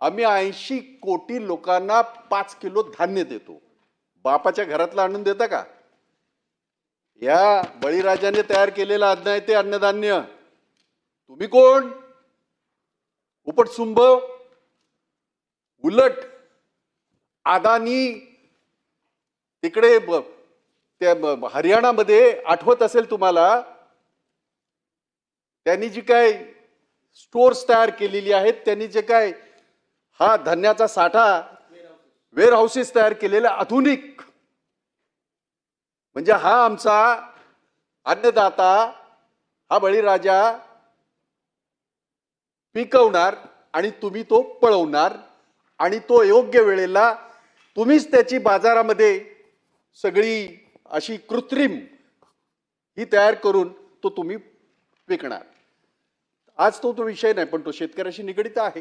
आम्ही ऐंशी कोटी लोकांना पाच किलो धान्य देतो. बापाच्या घरातलं आणून देता का? या बळीराजाने तयार केलेलं अन्न आहे ते अन्नधान्य. तुम्ही कोण? उपटसुंभ उलट आदानी तिकडे त्या हरियाणामध्ये आठवत असेल तुम्हाला त्यांनी जी काय स्टोर्स तयार केलेली आहेत त्यांनी जे काय हा धान्याचा साठा वेअर हाऊसेस तयार केलेले आधुनिक. म्हणजे हा आमचा अन्नदाता हा बळीराजा पिकवणार आणि तुम्ही तो पळवणार आणि तो योग्य वेळेला तुम्हीच त्याची बाजारामध्ये सगळी अशी कृत्रिम ही तयार करून तो तुम्ही विकणार. आज तो तो विषय नाही पण तो शेतकऱ्याशी निगडित आहे.